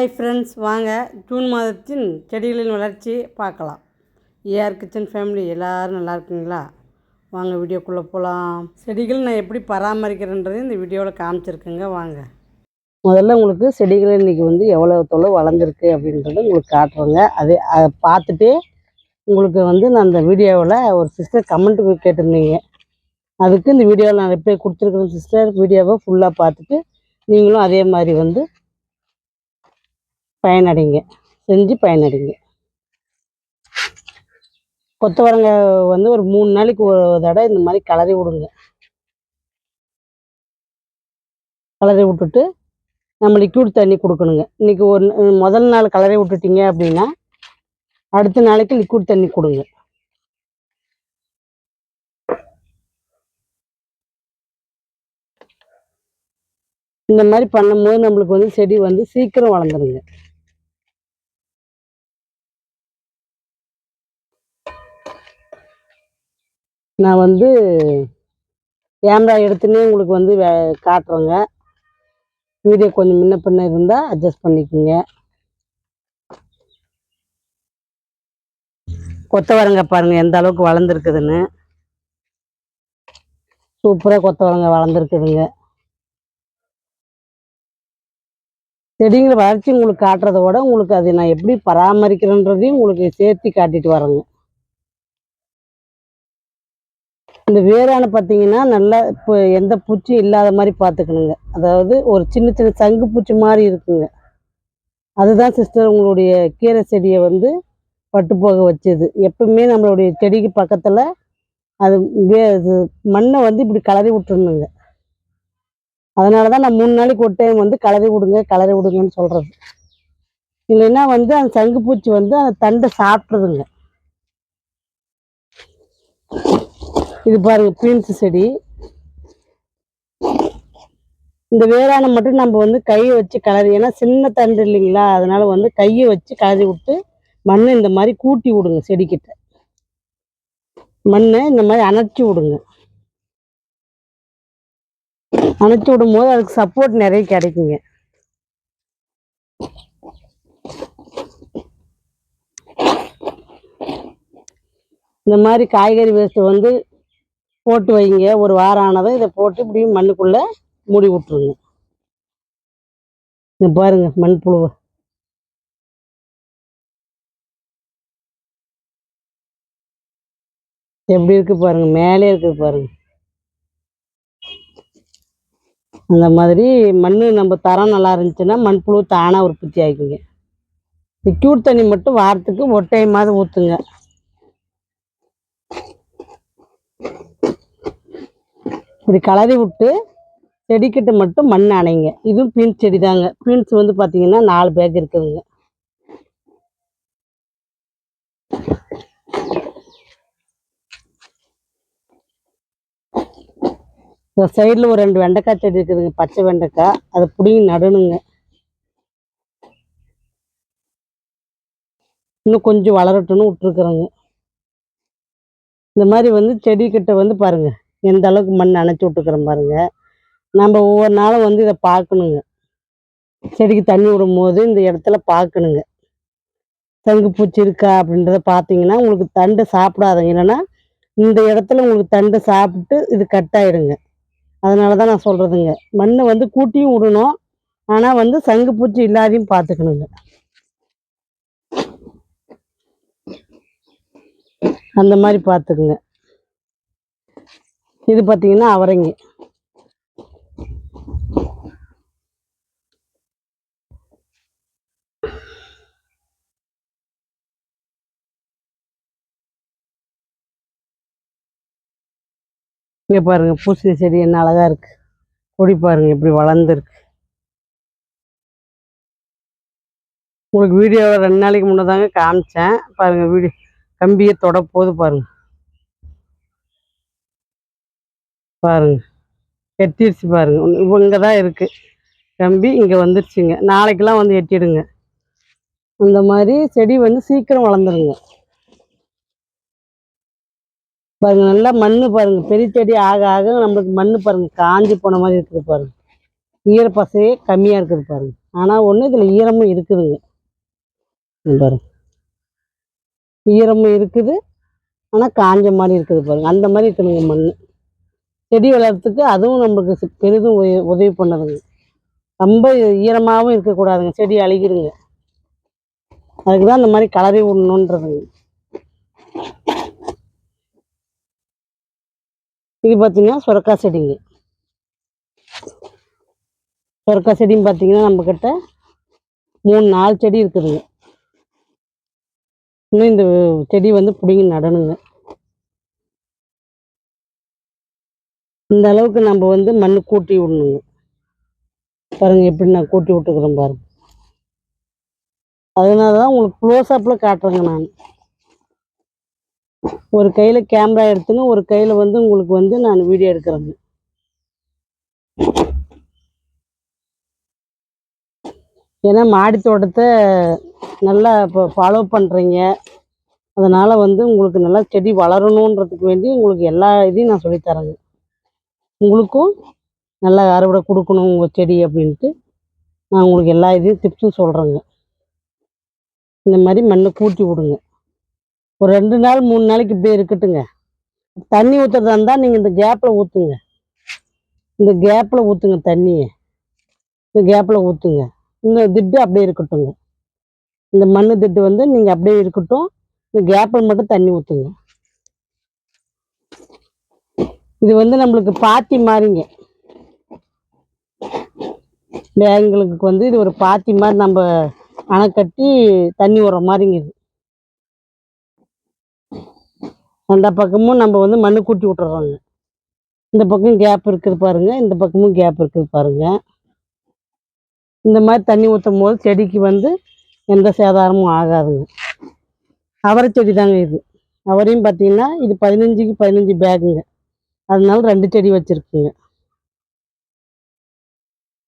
Hi friends வாங்க. June மாதத்தின் செடிகளின் வளர்ச்சி பார்க்கலாம். ஏஆர் கிச்சன் ஃபேமிலி எல்லோரும் நல்லா இருக்குங்களா? வாங்க வீடியோக்குள்ளே போகலாம் செடிகள் நான் எப்படி பராமரிக்கிறேன்றது இந்த வீடியோவில் காமிச்சிருக்கேங்க. வாங்க. முதல்ல உங்களுக்கு செடிகள் இன்றைக்கி வந்து எவ்வளோ தொலை வளர்ந்துருக்கு அப்படின்றத உங்களுக்கு காட்டுறேங்க. அதே அதை பார்த்துட்டு உங்களுக்கு வந்து நான் அந்த வீடியோவில் ஒரு சிஸ்டர் கமெண்ட் கேட்டிருந்தீங்க. அதுக்கு இந்த வீடியோவில் நான் ரிப்ளை கொடுத்துருக்குறேன் சிஸ்டர் வீடியோவை ஃபுல்லாக பார்த்துட்டு நீங்களும் அதே மாதிரி வந்து பயனடைங்க. செஞ்சு பயனடைங்க. கொத்தவரங்காய் வந்து ஒரு மூணு நாளைக்கு ஒரு தடவை இந்த மாதிரி கலரி விடுங்க. கலரி விட்டுட்டு நம்ம லிக்யூட் தண்ணி கொடுக்கணுங்க. இன்றைக்கி ஒரு முதல் நாள் கலரி விட்டுட்டீங்க அப்படின்னா அடுத்த நாளைக்கு லிக்விட் தண்ணி கொடுங்க. இந்த மாதிரி பண்ணும்போது நம்மளுக்கு வந்து செடி வந்து சீக்கிரம் வளர்ந்துருங்க. நான் வந்து கேமரா எடுத்துனே உங்களுக்கு வந்து வே காட்டுறேங்க. வீடியோ கொஞ்சம் முன்ன பின்ன இருந்தால் அட்ஜஸ்ட் பண்ணிக்கோங்க. கொத்தவரங்க பாருங்கள் எந்த அளவுக்கு வளர்ந்துருக்குதுன்னு. சூப்பராக கொத்தவரங்க வளர்ந்துருக்குதுங்க. செடிங்களை வளர்ச்சி உங்களுக்கு காட்டுறத விட உங்களுக்கு அதை நான் எப்படி பராமரிக்கிறேன்றதையும் உங்களுக்கு சேர்த்து காட்டிட்டு வரேங்க. இந்த வேரான பார்த்தீங்கன்னா நல்லா இப்போ எந்த பூச்சியும் இல்லாத மாதிரி பார்த்துக்கணுங்க அதாவது ஒரு சின்ன சின்ன சங்கு பூச்சி மாதிரி இருக்குங்க. அதுதான் சிஸ்டர் உங்களுடைய கீரை செடியை வந்து பட்டு போக வச்சது. எப்பவுமே நம்மளுடைய செடிக்கு பக்கத்தில் அது வே மண்ணை வந்து இப்படி கலரி விட்டுருணுங்க அதனால தான் நான் மூணு நாளைக்கு ஒரு டைம் வந்து கலரி விடுங்க கலரி விடுங்கன்னு சொல்கிறது இல்லைன்னா வந்து அந்த சங்கு பூச்சி வந்து அந்த தண்டை சாப்பிட்றதுங்க இது பாருங்கள் பீன்ஸ் செடி. இந்த வேளாண் மட்டும் நம்ம வந்து கையை வச்சு கலரி ஏன்னா சின்ன தண்டு இல்லைங்களா? அதனால் வந்து கையை வச்சு கலரி விட்டு மண்ணை இந்த மாதிரி கூட்டி விடுங்க செடிக்கிட்ட. மண்ணை இந்த மாதிரி அணைச்சி விடுங்க. அணைச்சி விடும் போது அதுக்கு சப்போர்ட் நிறைய கிடைக்குங்க. இந்த மாதிரி காய்கறி வேஸ்ட்டு வந்து போட்டு வைங்க. ஒரு வாரம் ஆனதும் இதை போட்டு இப்படி மண்ணுக்குள்ளே மூடி விட்ருங்க இங்கே பாருங்க மண்புழுவை எப்படி இருக்கு பாருங்க மேலே இருக்குது பாருங்க. அந்த மாதிரி மண் நம்ம தரம் நல்லா இருந்துச்சுன்னா மண்புழு தானாக உற்பத்தி ஆகிக்குங்க. இந்த லிக்யூட் தண்ணி மட்டும் வாரத்துக்கு ஒரு டைமாவது ஊற்றுங்க இப்படி கலரி விட்டு செடிக்கிட்ட மட்டும் மண் அணைங்க. இதுவும் பீன்ஸ் செடி தாங்க பீன்ஸ் வந்து பார்த்தீங்கன்னா நாலு பேக் இருக்குதுங்க. இந்த சைடில் ஒரு ரெண்டு வெண்டைக்காய் செடி இருக்குதுங்க. பச்சை வெண்டைக்காய். அதை பிடிங்கி நடணுங்க. இன்னும் கொஞ்சம் வளரட்டும்னு விட்டுருக்குறோங்க. இந்த மாதிரி வந்து செடிக்கிட்ட வந்து பாருங்கள் எந்த அளவுக்கு மண் அணைச்சி விட்டுக்கிறோம் பாருங்க. நம்ம ஒவ்வொரு நாளும் வந்து இதை பார்க்கணுங்க. செடிக்கு தண்ணி விடும் போது இந்த இடத்துல பார்க்கணுங்க. தங்கு பூச்சி இருக்கா அப்படின்றத பார்த்தீங்கன்னா உங்களுக்கு தண்டு சாப்பிடாதீங்க. இல்லைன்னா இந்த இடத்துல உங்களுக்கு தண்டு சாப்பிட்டு இது கட் ஆயிடுங்க. அதனால தான் நான் சொல்கிறதுங்க மண்ணை வந்து கூட்டியும் விடணும். ஆனால் வந்து சங்கு பூச்சி இல்லாதையும் பார்த்துக்கணுங்க. அந்த மாதிரி பார்த்துக்குங்க. இது பார்த்தீங்கன்னா அவரங்கி. இங்கே பாருங்க பூசணி செடி என்ன அழகா இருக்கு. கொடி பாருங்க எப்படி வளர்ந்துருக்கு. உங்களுக்கு வீடியோ ரெண்டு நாளைக்கு முன்னதாங்க காமிச்சேன். பாருங்க வீடியோ கம்பியை தொட பாருங்கள் பாருங்க. பாருங்க எட்டிடுச்சு பாருங்க. இங்கே தான் இருக்குது கம்பி இங்கே வந்துருச்சுங்க. நாளைக்கெல்லாம் வந்து எட்டிடுங்க. இந்த மாதிரி செடி வந்து சீக்கிரம் வளர்ந்துருங்க. பாருங்க நல்லா மண் பாருங்க. பெரிய செடி ஆக ஆக நம்மளுக்கு மண் பாருங்க. காஞ்சி போன மாதிரி இருக்குது பாருங்க. ஈரப்பசையே கம்மியாக இருக்குது பாருங்க. ஆனால் ஒன்று இதில் ஈரமும் இருக்குதுங்க. பாருங்கள் பாருங்க. ஈரமும் இருக்குது. ஆனால் காஞ்ச மாதிரி இருக்குது பாருங்க. அந்த மாதிரி இருக்கணுங்க மண் செடி வளர்த்துக்கு அதுவும் நம்மளுக்கு பெரிதும் உதவி பண்ணுதுங்க. ரொம்ப ஈரமாகவும் இருக்கக்கூடாதுங்க. செடி அழுகிருங்க அதுக்கு தான் இந்த மாதிரி கலரி விடணுன்றதுங்க இது பார்த்தீங்கன்னா சுரக்காய் செடிங்க. சுரக்காய் செடின்னு பார்த்தீங்கன்னா நம்மக்கிட்ட மூணு நாலு செடி இருக்குதுங்க. இன்னும் இந்த செடி வந்து பிடிங்கி நடணுங்க. இந்த அளவுக்கு நம்ம வந்து மண் கூட்டி விடணுங்க. பாருங்க எப்படி நான் கூட்டி விட்டுக்கிறேன் பாருங்க. அதனால தான் உங்களுக்கு க்ளோஸ்அப்பில் காட்டுறேங்க நான். ஒரு கையில் கேமரா எடுத்துன்னு ஒரு கையில் வந்து உங்களுக்கு வந்து நான் வீடியோ எடுக்கிறேங்க. ஏன்னா மாடி தோட்டத்தை நல்லா இப்போ ஃபாலோ பண்ணுறீங்க அதனால் வந்து உங்களுக்கு நல்லா செடி வளரணுன்றதுக்கு வேண்டி உங்களுக்கு எல்லா இதையும் நான் சொல்லித்தரேங்க உங்களுக்கும் நல்லா அறுவடை கொடுக்கணும் உங்கள் செடி அப்படின்ட்டு நான் உங்களுக்கு எல்லா இதையும் டிப்ஸும் சொல்கிறேங்க இந்த மாதிரி மண்ணை கூட்டி விடுங்க. ஒரு ரெண்டு நாள் மூணு நாளைக்கு இப்படியே இருக்கட்டுங்க. தண்ணி ஊற்றுறதா இருந்தால் நீங்கள் இந்த கேப்பில் ஊற்றுங்க இந்த கேப்பில் ஊற்றுங்க தண்ணியை. இந்த கேப்பில் ஊற்றுங்க இந்த திட்டு அப்படியே இருக்கட்டுங்க. இந்த மண் திட்டு வந்து நீங்கள் அப்படியே இருக்கட்டும். இந்த கேப்பில் மட்டும் தண்ணி ஊற்றுங்க இது வந்து நம்மளுக்கு பாத்தி மாதிரிங்க எங்களுக்கு வந்து இது ஒரு பாத்தி மாதிரி நம்ம அணை கட்டி தண்ணி விடுற மாதிரிங்க இது. அந்த பக்கமும் நம்ம வந்து மண்ணு கூட்டி விட்டுறோங்க. இந்த பக்கம் கேப் இருக்குது பாருங்க இந்த பக்கமும் கேப் இருக்குது பாருங்க. இந்த மாதிரி தண்ணி ஊற்றும் போது செடிக்கு வந்து எந்த சேதாரமும் ஆகாதுங்க. அவரை செடி தாங்க இது. அவரையும் பார்த்தீங்கன்னா இது பதினஞ்சுக்கு பதினஞ்சு பேக்குங்க. அதனால ரெண்டு செடி வச்சுருக்குங்க.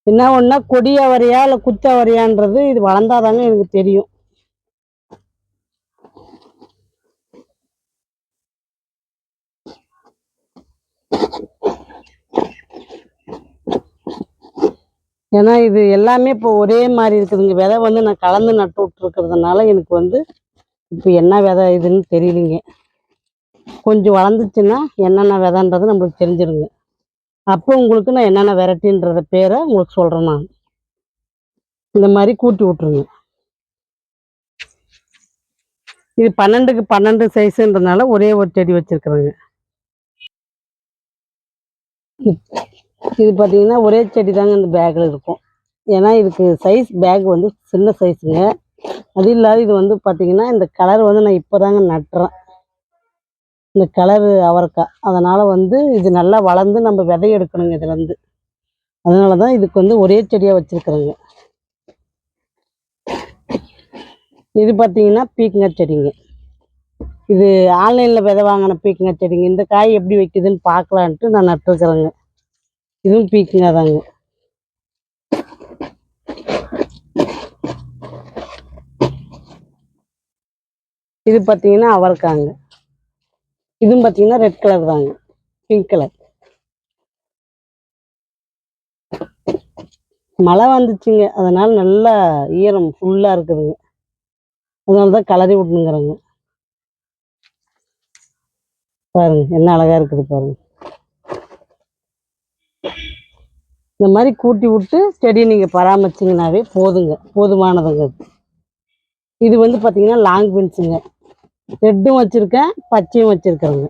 என்ன ஒன்றா கொடி அவரையா இல்லை குத்த அவரையான்றது இது வளர்ந்தாதாங்க எனக்கு தெரியும். ஏன்னா இது எல்லாமே இப்போ ஒரே மாதிரி இருக்குதுங்க. விதை வந்து நான் கலந்து நட்டு விட்ருக்கிறதுனால எனக்கு வந்து இப்போ என்ன விதை இதுன்னு தெரியலிங்க. கொஞ்சம் வளர்ந்துச்சுன்னா என்னென்ன விதன்றது நம்மளுக்கு தெரிஞ்சிருங்க. அப்போ உங்களுக்கு நான் என்னென்ன வெரைட்டின்றத பேரை உங்களுக்கு சொல்கிறேன் நான். இந்த மாதிரி கூட்டி விட்ருங்க இது பன்னெண்டுக்கு பன்னெண்டு சைஸுன்றதுனால ஒரே ஒரு செடி வச்சுருக்குறேங்க. இது பார்த்தீங்கன்னா ஒரே செடி தாங்க இந்த பேக்கில் இருக்கும். ஏன்னா இதுக்கு சைஸ் பேக் வந்து சின்ன சைஸுங்க அது இல்லாத இது வந்து பார்த்தீங்கன்னா இந்த கலர் வந்து நான் இப்போ தாங்க நட்டுறேன். இந்த கலரு அவரைக்காய். அதனால் வந்து இது நல்லா வளர்ந்து நம்ம விதை எடுக்கணுங்க இதுலேருந்து. அதனால தான் இதுக்கு வந்து ஒரே செடியாக வச்சுருக்குறோங்க. இது பார்த்தீங்கன்னா பீக்கங்காய் செடிங்க. இது ஆன்லைனில் விதை வாங்கின பீக்கங்காய் செடிங்க. இந்த காய் எப்படி வைக்குதுன்னு பார்க்கலான்ட்டு நான் நட்டுருக்குறேங்க. இதுவும் பீக்கங்காய் தாங்க. இது பார்த்தீங்கன்னா அவரைக்காங்க இதுவும் பார்த்தீங்கன்னா ரெட் கலர் தாங்க. பிங்க் கலர் மழை வந்துச்சுங்க. அதனால நல்லா ஈரம் ஃபுல்லாக இருக்குதுங்க அதனால தான் கலரி விடணுங்கிறேங்க. பாருங்க என்ன அழகா இருக்குது பாருங்க. இந்த மாதிரி கூட்டி விட்டு செடியை நீங்கள் பராமரிச்சிங்கனாவே போதுங்க. போதுமானதுங்க. அது. இது வந்து பார்த்தீங்கன்னா லாங் பென்ஸுங்க ரெட்டும் வச்சுருக்கேன் பச்சையும் வச்சுருக்கேங்க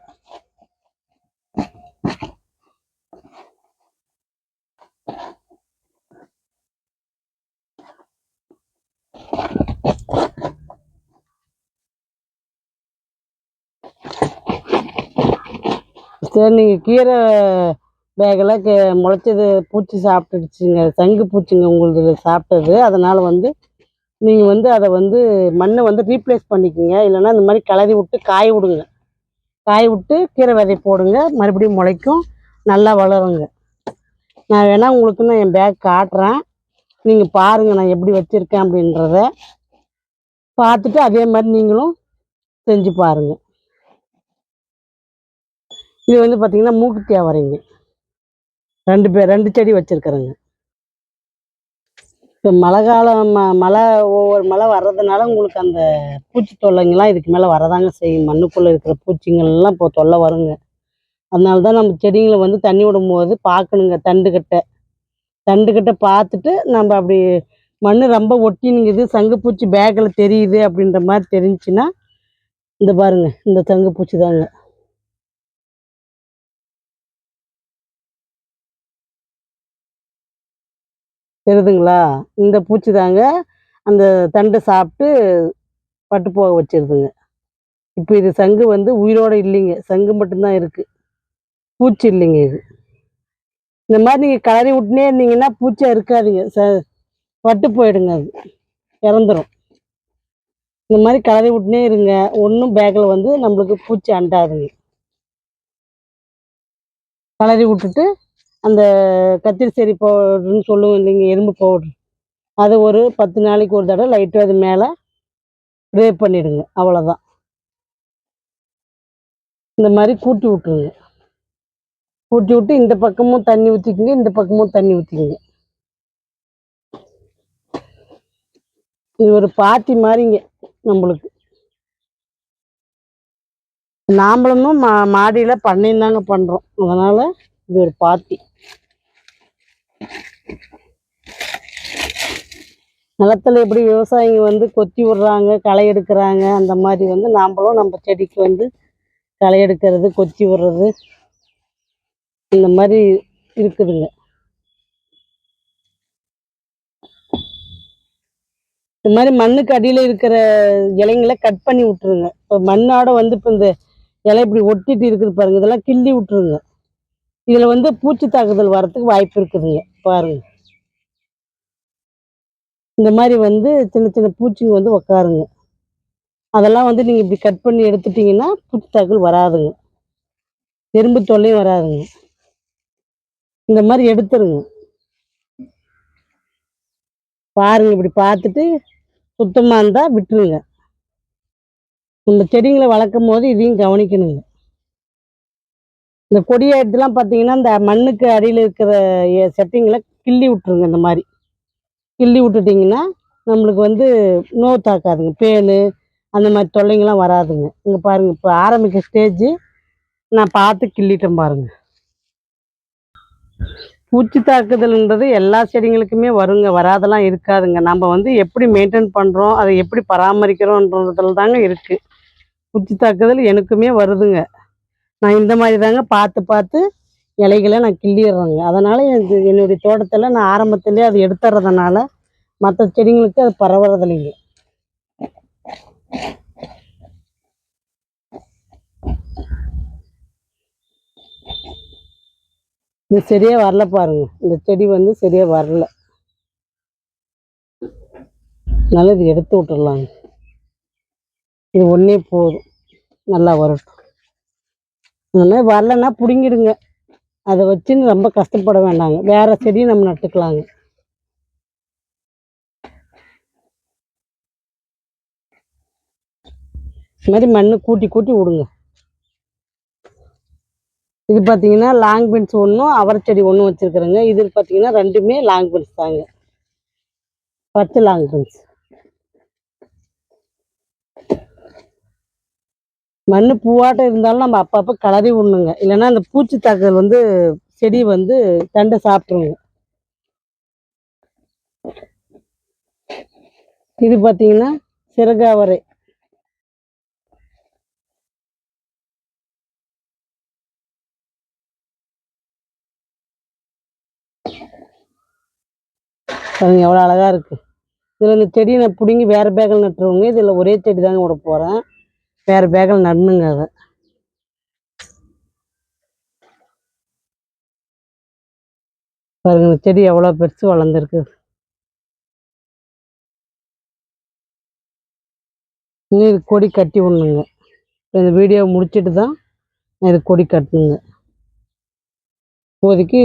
சரி நீங்கள் கீரை பேக்கில் கே முளைச்சது பூச்சி சாப்பிட்டுடுச்சுங்க சங்கு பூச்சிங்க உங்களுது சாப்பிட்டது அதனால் வந்து நீங்கள் வந்து அதை வந்து மண்ணை வந்து ரீப்ளேஸ் பண்ணிக்கோங்க. இல்லைன்னா இந்த மாதிரி கலரி விட்டு காய விடுங்க. காய விட்டு கீரை விதை போடுங்க. மறுபடியும் முளைக்கும். நல்லா வளருங்க. நான் வேணால் உங்களுக்கு நான் என் பேக் காட்டுறேன். நீங்கள் பாருங்கள் நான் எப்படி வச்சுருக்கேன் அப்படின்றத. பார்த்துட்டு அதே மாதிரி நீங்களும் செஞ்சு பாருங்கள் இது வந்து பார்த்தீங்கன்னா மூக்குத்தி அவரைங்க ரெண்டு பேர் ரெண்டு செடி வச்சுருக்குறேங்க. இப்போ மழை காலம் ம மழை ஒவ்வொரு மழை வர்றதுனால உங்களுக்கு அந்த பூச்சி தொல்லைங்கெல்லாம் இதுக்கு மேலே வரதாங்க செய்யும். மண்ணுக்குள்ளே இருக்கிற பூச்சிங்கள்லாம் இப்போ தொல்லை வருங்க. அதனால தான் நம்ம செடிங்களை வந்து தண்ணி விடும்போது பார்க்கணுங்க தண்டுக்கிட்ட. தண்டுக்கிட்ட பார்த்துட்டு நம்ம அப்படி மண் ரொம்ப ஒட்டினுங்குது சங்குப்பூச்சி பேக்கில் தெரியுது அப்படின்ற மாதிரி தெரிஞ்சுன்னா இந்த பாருங்க இந்த சங்குப்பூச்சி தாங்க. தெரியுதுங்களா இந்த பூச்சி தாங்க அந்த தண்டை சாப்பிட்டு பட்டு போக வச்சிருதுங்க. இப்போ இது சங்கு வந்து உயிரோட இல்லைங்க. சங்கு மட்டும்தான் இருக்குது பூச்சி இல்லைங்க இது. இந்த மாதிரி நீங்கள் கலரி விட்டுனே இருந்தீங்கன்னா பூச்சியாக இருக்காதுங்க. ச பட்டு போயிடுங்க அது. இறந்துடும் இந்த மாதிரி கலரி விட்டுனே இருங்க. ஒன்றும் பேக்கில் வந்து நம்மளுக்கு பூச்சி அண்டாதுங்க. கலரி விட்டுட்டு அந்த கத்திரி செடி பவுடர்னு சொல்லுவோம் இல்லைங்க எறும்பு பவுடர் அது ஒரு பத்து நாளைக்கு ஒரு தடவை லைட்டாக அது மேலே ரேப் பண்ணிடுங்க அவ்வளோதான் இந்த மாதிரி கூட்டி விட்ருங்க கூட்டி விட்டு இந்த பக்கமும் தண்ணி ஊற்றிக்குங்க இந்த பக்கமும் தண்ணி ஊற்றிக்குங்க இது ஒரு பாத்தி மாதிரிங்க நம்மளுக்கு. நாம்பளும் மா மாடியில் பண்ணையும் தாங்க பண்ணுறோம் அதனால் இது ஒரு பாத்தி நிலத்துல எப்படி விவசாயிங்க வந்து கொத்தி விடுறாங்க களை எடுக்கிறாங்க அந்த மாதிரி வந்து நாம்ளும் நம்ம செடிக்கு வந்து களை எடுக்கிறது கொத்தி விடுறது இந்த மாதிரி இருக்குதுங்க. இந்த மாதிரி மண்ணுக்கு அடியில் இருக்கிற இலைங்களை கட் பண்ணி விட்டுருங்க. இப்போ மண்ணோட வந்து இப்போ இந்த இலை இப்படி ஒட்டிட்டு இருக்குது பாருங்க இதெல்லாம் கிள்ளி விட்டுருங்க. இதில் வந்து பூச்சி தாக்குதல் வரத்துக்கு வாய்ப்பு இருக்குதுங்க. பாருங்க இந்த மாதிரி வந்து சின்ன சின்ன பூச்சிங்க வந்து உக்காருங்க அதெல்லாம் வந்து நீங்கள் இப்படி கட் பண்ணி எடுத்துட்டீங்கன்னா பூச்சி தாக்கல் வராதுங்க. எறும்பு தொல்லையும் வராதுங்க. இந்த மாதிரி எடுத்துருங்க. பாருங்க இப்படி பார்த்துட்டு சுத்தமாக இருந்தால் விட்டுருங்க. இந்த செடிங்களை வளர்க்கும் போது இதையும் கவனிக்கணுங்க. இந்த கொடியை எடுத்துலாம் பார்த்தீங்கன்னா இந்த மண்ணுக்கு அடியில் இருக்கிற செட்டிங்களை கிள்ளி விட்டுருங்க இந்த மாதிரி. கிள்ளி விட்டுட்டிங்கன்னா நம்மளுக்கு வந்து நோ தாக்காதுங்க. பேனு அந்த மாதிரி தொல்லைங்கெல்லாம் வராதுங்க. இங்கே பாருங்கள் இப்போ ஆரம்பிக்க ஸ்டேஜ் நான் பார்த்து கிள்ளிட்டேன் பாருங்க. பூச்சி தாக்குதல்ன்றது எல்லா செடிங்களுக்குமே வருங்க. வராதெல்லாம் இருக்காதுங்க. நம்ம வந்து எப்படி மெயின்டைன் பண்ணுறோம் அதை எப்படி பராமரிக்கிறோன்றதுல தாங்க இருக்குது பூச்சி தாக்குதல் எனக்குமே வருதுங்க. நான் இந்த மாதிரி தாங்க பார்த்து பார்த்து இலைகளை நான் கிள்ளிடுறேங்க. அதனால் எனக்கு என்னுடைய தோட்டத்தில் நான் ஆரம்பத்திலே அது எடுத்துறதுனால மற்ற செடிங்களுக்கு அது பரவுறதில்லைங்க. இது சரியா வரல பாருங்க. இந்த செடி வந்து சரியா வரல. அதனால இது எடுத்து விட்டுடலாங்க இது ஒன்றே போதும். நல்லா வரட்டும். இந்த வரலன்னா பிடுங்கிடுங்க. அதை வச்சுன்னு ரொம்ப கஷ்டப்பட வேண்டாங்க. வேற செடியும் நம்ம நட்டுக்கலாங்க. இது மாதிரி மண்ணு கூட்டி கூட்டி விடுங்க. இது பார்த்தீங்கன்னா லாங் பென்ஸ் ஒன்றும் அவரை செடி ஒன்றும் வச்சுருக்குறேங்க. இது பார்த்தீங்கன்னா ரெண்டுமே லாங் பென்ஸ் தாங்க. பத்து லாங் பென்ஸ். மண் பூவாட்டம் இருந்தாலும் நம்ம அப்பப்போ கலரி விடணுங்க இல்லைன்னா அந்த பூச்சி தாக்குதல் வந்து செடி வந்து தண்டை சாப்பிட்ருங்க இது பார்த்தீங்கன்னா சிறகாவரை. பாருங்க எவ்வளோ அழகா இருக்கு. இதில் இந்த செடியை நான் பிடுங்கி வேற பேக்கில் நட்டுருவோங்க இதில் ஒரே செடி தாங்க விட போகிறேன் வேற பேக்கில் நடனுங்க அதை. பாருங்க செடி எவ்வளோ பெருசு வளர்ந்துருக்கு. இன்னும் இது கொடி கட்டி விடணுங்க. இந்த வீடியோ முடிச்சுட்டு தான் இது கொடி கட்டணுங்க. இப்போதைக்கு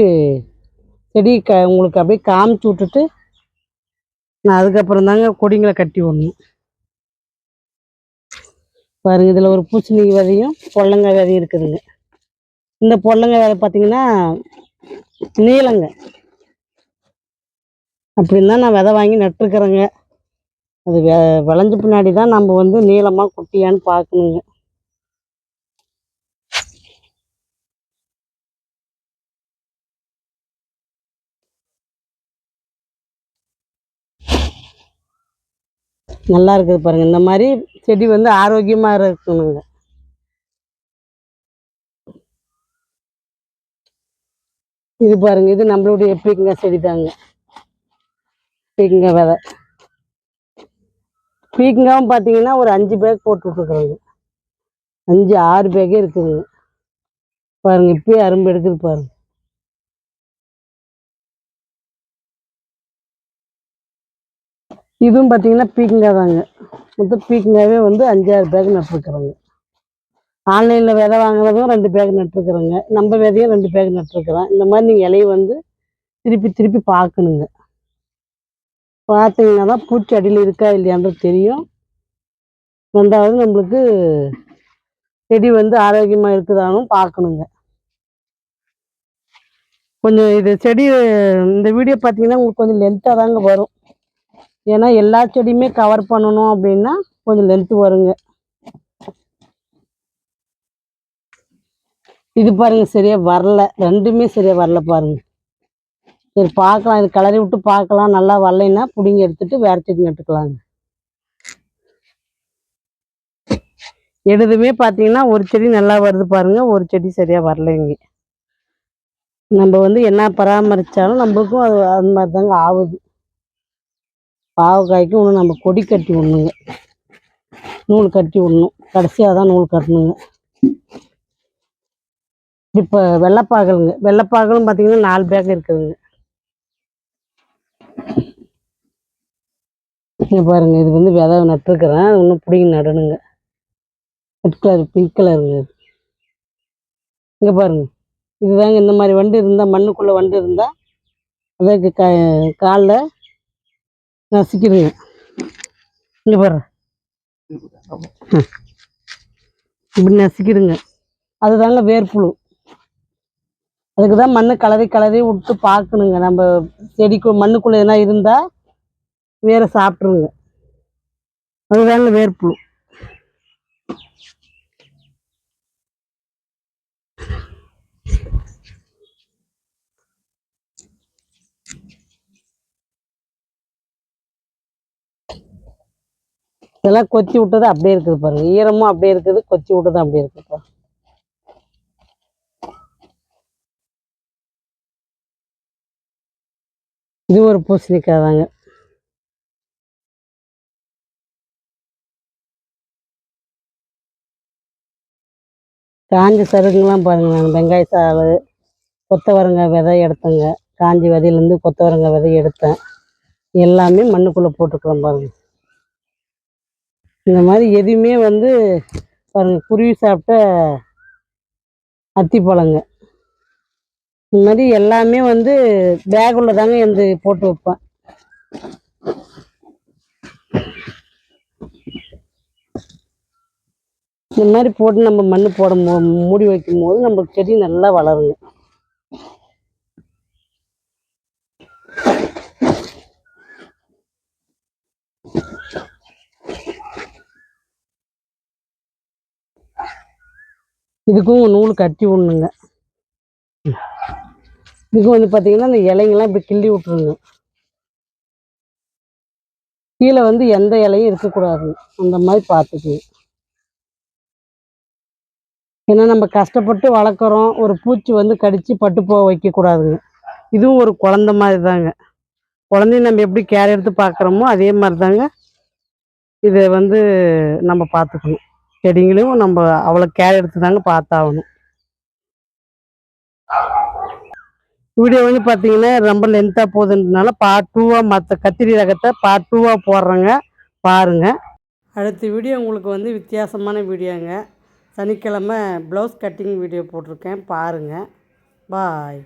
செடி க உங்களுக்கு அப்படியே காமிச்சு விட்டுட்டு நான் அதுக்கப்புறம் தாங்க கொடிங்களை கட்டி விடணும். பாருங்க இதில் ஒரு பூசணி விதையும் பொல்லங்காய் விதையும் இருக்குதுங்க. இந்த பொல்லங்காய் விதை பார்த்தீங்கன்னா நீளங்க. அப்படின்னு தான் நான் விதை வாங்கி நட்டுருக்குறேங்க. அது வெ விளைஞ்ச பின்னாடி தான் நம்ம வந்து நீளமாக குட்டியான்னு பார்க்கணுங்க நல்லா இருக்குது பாருங்க. இந்த மாதிரி செடி வந்து ஆரோக்கியமாக இருக்கணுங்க. இது பாருங்க இது நம்மளுடைய பீக்கங்காய் செடி தாங்க. பீக்கங்க விதை. பீக்கங்காவும் பார்த்தீங்கன்னா ஒரு அஞ்சு பேக் போட்டு விட்டுருக்குறோங்க அஞ்சு ஆறு பேக்கே இருக்குதுங்க. பாருங்க இப்பயே அரும்பு எடுக்குது பாருங்க. இதுவும் பார்த்தீங்கன்னா பீக்கங்காய் தாங்க. மொத்தம் பீக்கங்காவே வந்து அஞ்சாறு பேக் நட்டுருக்குறோங்க. ஆன்லைனில் விதை வாங்குறதும் ரெண்டு பேக் நட்டுருக்குறோங்க. நம்ம விதையும் ரெண்டு பேக் நட்டுருக்குறோம். இந்த மாதிரி நீங்கள் இலையை வந்து திருப்பி திருப்பி பார்க்கணுங்க பார்த்தீங்கன்னா தான் பூச்சி அடியில் இருக்கா இல்லையான்றது தெரியும். ரெண்டாவது நம்மளுக்கு செடி வந்து ஆரோக்கியமாக இருக்குதானும் பார்க்கணுங்க கொஞ்சம் இது செடி இந்த வீடியோ பார்த்தீங்கன்னா உங்களுக்கு கொஞ்சம் லென்த்தாக தாங்க வரும். ஏன்னா எல்லா செடியுமே கவர் பண்ணணும் அப்படின்னா கொஞ்சம் லென்த்து வருங்க. இது பாருங்க சரியா வரல. ரெண்டுமே சரியா வரல பாருங்க. சரி பார்க்கலாம். இது கலரி விட்டு பார்க்கலாம். நல்லா வரலைன்னா பிடிங்கி எடுத்துட்டு வேற செடி நட்டுக்கலாங்க. எடுதுமே பார்த்தீங்கன்னா ஒரு செடி நல்லா வருது பாருங்க. ஒரு செடி சரியா வரலைங்க நம்ம வந்து என்ன பராமரிச்சாலும் நம்மளுக்கும் அது அது மாதிரி தாங்க ஆகுது. பாவக்காய்க்கு ஒன்று நம்ம கொடி கட்டி விடணுங்க. நூல் கட்டி விடணும். கடைசியாக தான் நூல் கட்டணுங்க. இப்போ வெள்ளைப்பாகலுங்க. வெள்ளைப்பாகலும் பார்த்தீங்கன்னா நாலு பேக் இருக்குதுங்க. இங்கே பாருங்க இது வந்து விதை நட்டுருக்குறேன். அது இன்னும் பிடிங்கி நடணுங்க. ரெட் கலர் பிங்க் கலருங்க இது. இங்கே பாருங்க. இதுதாங்க இந்த மாதிரி வண்டு இருந்தால் மண்ணுக்குள்ளே வண்டு இருந்தால் அதற்கு க காலில் நசுக்கிடுங்க இங்கே பாரு. இப்படி நசுக்கிடுங்க அதுதாங்க வேர்ப்புழு. அதுக்கு தான் மண்ணு கலரி கலரி விட்டு பார்க்கணுங்க. நம்ம செடிக்கு மண்ணுக்குள்ளே எதனா இருந்தால் வேரை சாப்பிட்ருங்க அதுதாங்க வேர்ப்புழு. இதெல்லாம் கொத்தி விட்டது அப்படியே இருக்குது பாருங்க. ஈரமும் அப்படியே இருக்குது கொத்தி விட்டதும் அப்படியே இருக்குது பாருங்க. இது ஒரு பூசணிக்காய் தாங்க. காஞ்சி சருகுங்கெல்லாம் பாருங்க நான் வெங்காய சாறு கொத்தவரங்காய் விதை எடுத்தேங்க. காஞ்சி விதையிலேருந்து கொத்தவரங்காய் விதை எடுத்தேன். எல்லாமே மண்ணுக்குள்ளே போட்டுக்கிறோம் பாருங்க. இந்த மாதிரி எதுவுமே வந்து பாருங்கள் குருவி சாப்பிட்ட அத்திப்பழங்க இந்த மாதிரி எல்லாமே வந்து பேக்குள்ள தாங்க எந்த போட்டு வைப்பேன். இந்த மாதிரி போட்டு நம்ம மண்ணு போடும் மூடி வைக்கும் போது நம்ம செடி நல்லா வளருங்க. இதுக்கும் நூல் கட்டி விடணுங்க. இதுக்கு வந்து பார்த்தீங்கன்னா இந்த இலைங்கெல்லாம் இப்படி கிள்ளி விட்ருங்க கீழே வந்து எந்த இலையும் இருக்கக்கூடாதுங்க அந்த மாதிரி பார்த்துக்குங்க. ஏன்னா நம்ம கஷ்டப்பட்டு வளர்க்குறோம். ஒரு பூச்சி வந்து கடித்து பட்டு போக வைக்கக்கூடாதுங்க. இதுவும் ஒரு குழந்த மாதிரி தாங்க. குழந்தைய நம்ம எப்படி கேர் எடுத்து பார்க்குறோமோ அதே மாதிரி தாங்க இதை வந்து நம்ம பார்த்துக்கணும். செடிங்களையும் நம்ம அவ்வளோ கேர் எடுத்து தாங்க பார்த்தாகணும். வீடியோ வந்து பார்த்தீங்கன்னா ரொம்ப லென்த்தாக போகுதுன்றதுனால பார்ட் டூவாக மற்ற கத்திரி ரகத்தை பார்ட் டூவாக போடுறேங்க. பாருங்கள் அடுத்த வீடியோ உங்களுக்கு வந்து வித்தியாசமான வீடியோங்க சனிக்கிழமை ப்ளவுஸ் கட்டிங் வீடியோ போட்டிருக்கேன். பாருங்கள் பாய்